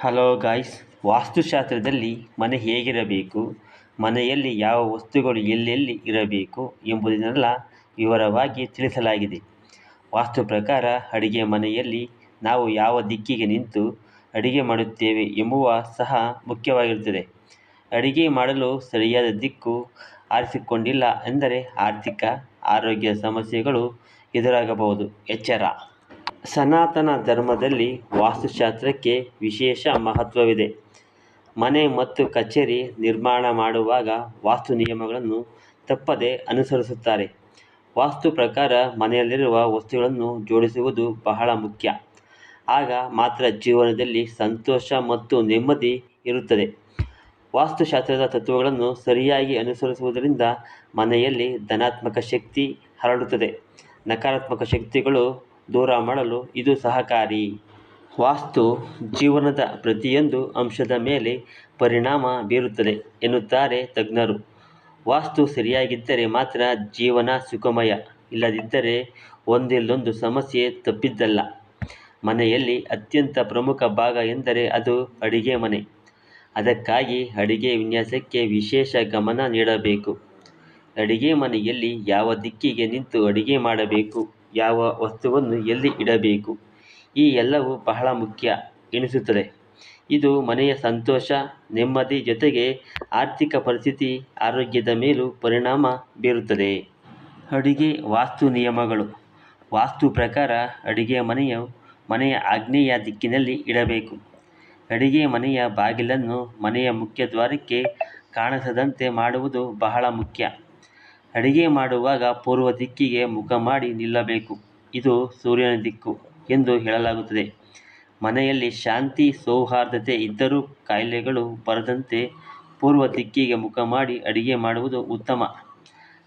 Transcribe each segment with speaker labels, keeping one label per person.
Speaker 1: Hello guys ವಾಸ್ತುಶಾಸ್ತ್ರದಲ್ಲಿ ಮನೆ ಹೇಗಿರಬೇಕು? ಮನೆಯಲ್ಲಿ ಯಾವ ವಸ್ತುಗಳು ಎಲ್ಲೆಲ್ಲಿ ಇರಬೇಕು ಎಂಬುದನ್ನೆಲ್ಲ ವಿವರವಾಗಿ ತಿಳಿಸಲಾಗಿದೆ. ವಾಸ್ತು ಪ್ರಕಾರ ಅಡಿಗೆ ಮನೆಯಲ್ಲಿ ನಾವು ಯಾವ ದಿಕ್ಕಿಗೆ ನಿಂತು ಅಡಿಗೆ ಮಾಡುತ್ತೇವೆ ಎಂಬುವ ಸಹ ಮುಖ್ಯವಾಗಿರುತ್ತದೆ. ಅಡಿಗೆ ಮಾಡಲು ಸರಿಯಾದ ದಿಕ್ಕು ಆರಿಸಿಕೊಂಡಿಲ್ಲ ಎಂದರೆ ಆರ್ಥಿಕ, ಆರೋಗ್ಯ ಸಮಸ್ಯೆಗಳು ಎದುರಾಗಬಹುದು. ಎಚ್ಚರ. ಸನಾತನ ಧರ್ಮದಲ್ಲಿ ವಾಸ್ತುಶಾಸ್ತ್ರಕ್ಕೆ ವಿಶೇಷ ಮಹತ್ವವಿದೆ. ಮನೆ ಮತ್ತು ಕಚೇರಿ ನಿರ್ಮಾಣ ಮಾಡುವಾಗ ವಾಸ್ತು ನಿಯಮಗಳನ್ನು ತಪ್ಪದೆ ಅನುಸರಿಸುತ್ತಾರೆ. ವಾಸ್ತು ಪ್ರಕಾರ ಮನೆಯಲ್ಲಿರುವ ವಸ್ತುಗಳನ್ನು ಜೋಡಿಸುವುದು ಬಹಳ ಮುಖ್ಯ. ಆಗ ಮಾತ್ರ ಜೀವನದಲ್ಲಿ ಸಂತೋಷ ಮತ್ತು ನೆಮ್ಮದಿ ಇರುತ್ತದೆ. ವಾಸ್ತುಶಾಸ್ತ್ರದ ತತ್ವಗಳನ್ನು ಸರಿಯಾಗಿ ಅನುಸರಿಸುವುದರಿಂದ ಮನೆಯಲ್ಲಿ ಧನಾತ್ಮಕ ಶಕ್ತಿ ಹರಡುತ್ತದೆ. ನಕಾರಾತ್ಮಕ ಶಕ್ತಿಗಳು ದೂರ ಮಾಡಲು ಇದು ಸಹಕಾರಿ. ವಾಸ್ತು ಜೀವನದ ಪ್ರತಿಯೊಂದು ಅಂಶದ ಮೇಲೆ ಪರಿಣಾಮ ಬೀರುತ್ತದೆ ಎನ್ನುತ್ತಾರೆ ತಜ್ಞರು. ವಾಸ್ತು ಸರಿಯಾಗಿದ್ದರೆ ಮಾತ್ರ ಜೀವನ ಸುಖಮಯ, ಇಲ್ಲದಿದ್ದರೆ ಒಂದಿಲ್ಲೊಂದು ಸಮಸ್ಯೆ ತಪ್ಪಿದ್ದಲ್ಲ. ಮನೆಯಲ್ಲಿ ಅತ್ಯಂತ ಪ್ರಮುಖ ಭಾಗ ಎಂದರೆ ಅದು ಅಡಿಗೆ ಮನೆ. ಅದಕ್ಕಾಗಿ ಅಡಿಗೆ ವಿನ್ಯಾಸಕ್ಕೆ ವಿಶೇಷ ಗಮನ ನೀಡಬೇಕು. ಅಡಿಗೆ ಮನೆಯಲ್ಲಿ ಯಾವ ದಿಕ್ಕಿಗೆ ನಿಂತು ಅಡಿಗೆ ಮಾಡಬೇಕು? ಯಾವ ವಸ್ತುವನ್ನು ಎಲ್ಲಿ ಇಡಬೇಕು? ಈ ಎಲ್ಲವೂ ಬಹಳ ಮುಖ್ಯ ಎನಿಸುತ್ತದೆ. ಇದು ಮನೆಯ ಸಂತೋಷ, ನೆಮ್ಮದಿ ಜೊತೆಗೆ ಆರ್ಥಿಕ ಪರಿಸ್ಥಿತಿ, ಆರೋಗ್ಯದ ಮೇಲೂ ಪರಿಣಾಮ ಬೀರುತ್ತದೆ. ಅಡುಗೆ ವಾಸ್ತು ನಿಯಮಗಳು. ವಾಸ್ತು ಪ್ರಕಾರ ಅಡುಗೆ ಮನೆಯು, ಮನೆಯ ಆಗ್ನೇಯ ದಿಕ್ಕಿನಲ್ಲಿ ಇಡಬೇಕು. ಅಡುಗೆ ಮನೆಯ ಬಾಗಿಲನ್ನು ಮನೆಯ ಮುಖ್ಯ ದ್ವಾರಕ್ಕೆ ಕಾಣಿಸದಂತೆ ಮಾಡುವುದು ಬಹಳ ಮುಖ್ಯ. ಅಡಿಗೆ ಮಾಡುವಾಗ ಪೂರ್ವ ದಿಕ್ಕಿಗೆ ಮುಖ ಮಾಡಿ ನಿಲ್ಲಬೇಕು. ಇದು ಸೂರ್ಯನ ದಿಕ್ಕು ಎಂದು ಹೇಳಲಾಗುತ್ತದೆ. ಮನೆಯಲ್ಲಿ ಶಾಂತಿ, ಸೌಹಾರ್ದತೆ ಇದ್ದರೂ ಕಾಯಿಲೆಗಳು ಬರದಂತೆ ಪೂರ್ವ ದಿಕ್ಕಿಗೆ ಮುಖ ಮಾಡಿ ಅಡಿಗೆ ಮಾಡುವುದು ಉತ್ತಮ.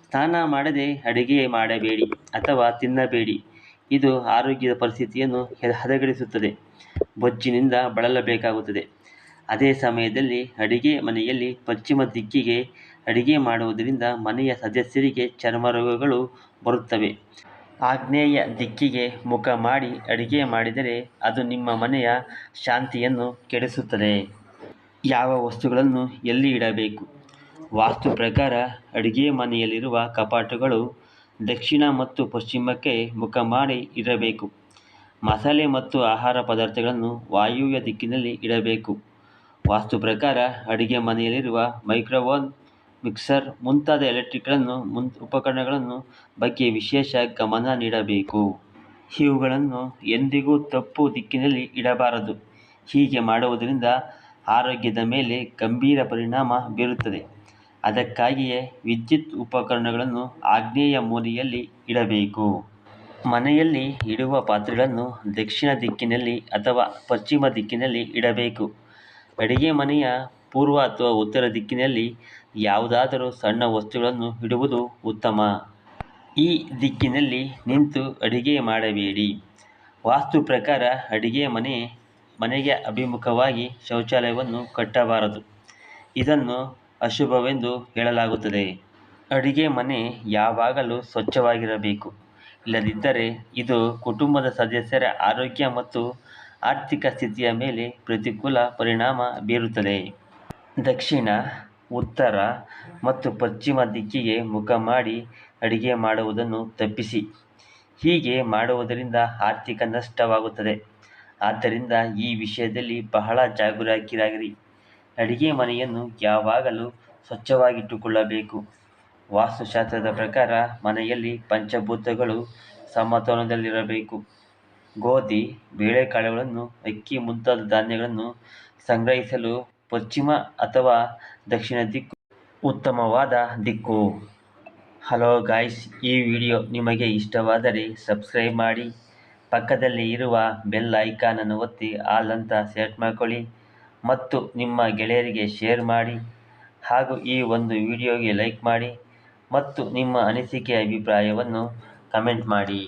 Speaker 1: ಸ್ನಾನ ಮಾಡದೆ ಅಡಿಗೆ ಮಾಡಬೇಡಿ ಅಥವಾ ತಿನ್ನಬೇಡಿ. ಇದು ಆರೋಗ್ಯದ ಪರಿಸ್ಥಿತಿಯನ್ನು ಹದಗೆಡಿಸುತ್ತದೆ. ಬೊಜ್ಜಿನಿಂದ ಬಳಲಬೇಕಾಗುತ್ತದೆ. ಅದೇ ಸಮಯದಲ್ಲಿ ಅಡಿಗೆ ಮನೆಯಲ್ಲಿ ಪಶ್ಚಿಮ ದಿಕ್ಕಿಗೆ ಅಡಿಗೆ ಮಾಡುವುದರಿಂದ ಮನೆಯ ಸದಸ್ಯರಿಗೆ ಚರ್ಮ ರೋಗಗಳು ಬರುತ್ತವೆ. ಆಗ್ನೇಯ ದಿಕ್ಕಿಗೆ ಮುಖ ಮಾಡಿ ಅಡಿಗೆ ಮಾಡಿದರೆ ಅದು ನಿಮ್ಮ ಮನೆಯ ಶಾಂತಿಯನ್ನು ಕೆಡಿಸುತ್ತದೆ. ಯಾವ ವಸ್ತುಗಳನ್ನು ಎಲ್ಲಿ ಇಡಬೇಕು? ವಾಸ್ತು ಪ್ರಕಾರ ಅಡಿಗೆ ಮನೆಯಲ್ಲಿರುವ ಕಪಾಟುಗಳು ದಕ್ಷಿಣ ಮತ್ತು ಪಶ್ಚಿಮಕ್ಕೆ ಮುಖ ಮಾಡಿ ಇರಬೇಕು ಮಸಾಲೆ ಮತ್ತು ಆಹಾರ ಪದಾರ್ಥಗಳನ್ನು ವಾಯುವ್ಯ ದಿಕ್ಕಿನಲ್ಲಿ ಇಡಬೇಕು. ವಾಸ್ತು ಪ್ರಕಾರ ಅಡಿಗೆ ಮನೆಯಲ್ಲಿರುವ ಮೈಕ್ರೋವನ್ ಮಿಕ್ಸರ್ ಮುಂತಾದ ಎಲೆಕ್ಟ್ರಿಕ್ಗಳನ್ನು ಮುನ್, ಉಪಕರಣಗಳನ್ನು ಬಗ್ಗೆ ವಿಶೇಷ ಗಮನ ನೀಡಬೇಕು. ಇವುಗಳನ್ನು ಎಂದಿಗೂ ತಪ್ಪು ದಿಕ್ಕಿನಲ್ಲಿ ಇಡಬಾರದು. ಹೀಗೆ ಮಾಡುವುದರಿಂದ ಆರೋಗ್ಯದ ಮೇಲೆ ಗಂಭೀರ ಪರಿಣಾಮ ಬೀರುತ್ತದೆ. ಅದಕ್ಕಾಗಿಯೇ ವಿದ್ಯುತ್ ಉಪಕರಣಗಳನ್ನು ಆಗ್ನೇಯ ಮೂಲೆಯಲ್ಲಿ ಇಡಬೇಕು. ಮನೆಯಲ್ಲಿ ಇಡುವ ಪಾತ್ರೆಗಳನ್ನು ದಕ್ಷಿಣ ದಿಕ್ಕಿನಲ್ಲಿ ಅಥವಾ ಪಶ್ಚಿಮ ದಿಕ್ಕಿನಲ್ಲಿ ಇಡಬೇಕು. ಅಡಿಗೆ ಮನೆಯ ಪೂರ್ವ ಅಥವಾ ಉತ್ತರ ದಿಕ್ಕಿನಲ್ಲಿ ಯಾವುದಾದರೂ ಸಣ್ಣ ವಸ್ತುಗಳನ್ನು ಇಡುವುದು ಉತ್ತಮ. ಈ ದಿಕ್ಕಿನಲ್ಲಿ ನಿಂತು ಅಡಿಗೆ ಮಾಡಬೇಡಿ. ವಾಸ್ತು ಪ್ರಕಾರ ಅಡಿಗೆ ಮನೆ, ಮನೆಗೆ ಅಭಿಮುಖವಾಗಿ ಶೌಚಾಲಯವನ್ನು ಕಟ್ಟಬಾರದು. ಇದನ್ನು ಅಶುಭವೆಂದು ಹೇಳಲಾಗುತ್ತದೆ. ಅಡಿಗೆ ಮನೆ ಯಾವಾಗಲೂ ಸ್ವಚ್ಛವಾಗಿರಬೇಕು. ಇಲ್ಲದಿದ್ದರೆ ಇದು ಕುಟುಂಬದ ಸದಸ್ಯರ ಆರೋಗ್ಯ ಮತ್ತು ಆರ್ಥಿಕ ಸ್ಥಿತಿಯ ಮೇಲೆ ಪ್ರತಿಕೂಲ ಪರಿಣಾಮ ಬೀರುತ್ತದೆ. ದಕ್ಷಿಣ ಉತ್ತರ ಮತ್ತು ಪಶ್ಚಿಮ ದಿಕ್ಕಿಗೆ ಮುಖ ಮಾಡಿ ಅಡಿಗೆ ಮಾಡುವುದನ್ನು ತಪ್ಪಿಸಿ. ಹೀಗೆ ಮಾಡುವುದರಿಂದ ಆರ್ಥಿಕ ನಷ್ಟವಾಗುತ್ತದೆ. ಆದ್ದರಿಂದ ಈ ವಿಷಯದಲ್ಲಿ ಬಹಳ ಜಾಗರೂಕರಾಗಿರಿ. ಅಡಿಗೆ ಮನೆಯನ್ನು ಯಾವಾಗಲೂ ಸ್ವಚ್ಛವಾಗಿಟ್ಟುಕೊಳ್ಳಬೇಕು. ವಾಸ್ತುಶಾಸ್ತ್ರದ ಪ್ರಕಾರ ಮನೆಯಲ್ಲಿ ಪಂಚಭೂತಗಳು ಸಮತೋಲನದಲ್ಲಿರಬೇಕು. ಗೋಧಿ, ಬೇಳೆಕಾಳುಗಳನ್ನು, ಅಕ್ಕಿ ಮುಂತಾದ ಧಾನ್ಯಗಳನ್ನು ಸಂಗ್ರಹಿಸಲು ಪಶ್ಚಿಮ ಅಥವಾ ದಕ್ಷಿಣ ದಿಕ್ಕು ಉತ್ತಮವಾದ ದಿಕ್ಕು. ಹಲೋ ಗಾಯ್ಸ್ ಈ ವಿಡಿಯೋ ನಿಮಗೆ ಇಷ್ಟವಾದರೆ ಸಬ್ಸ್ಕ್ರೈಬ್ ಮಾಡಿ, ಪಕ್ಕದಲ್ಲಿ ಇರುವ ಬೆಲ್ ಐಕಾನನ್ನು ಒತ್ತಿ ಆಲ್ ಅಂತ ಸೆಟ್ ಮಾಡ್ಕೊಳ್ಳಿ, ಮತ್ತು ನಿಮ್ಮ ಗೆಳೆಯರಿಗೆ ಶೇರ್ ಮಾಡಿ, ಹಾಗೂ ಈ ಒಂದು ವಿಡಿಯೋಗೆ ಲೈಕ್ ಮಾಡಿ, ಮತ್ತು ನಿಮ್ಮ ಅನಿಸಿಕೆ ಅಭಿಪ್ರಾಯವನ್ನು ಕಮೆಂಟ್ ಮಾಡಿ.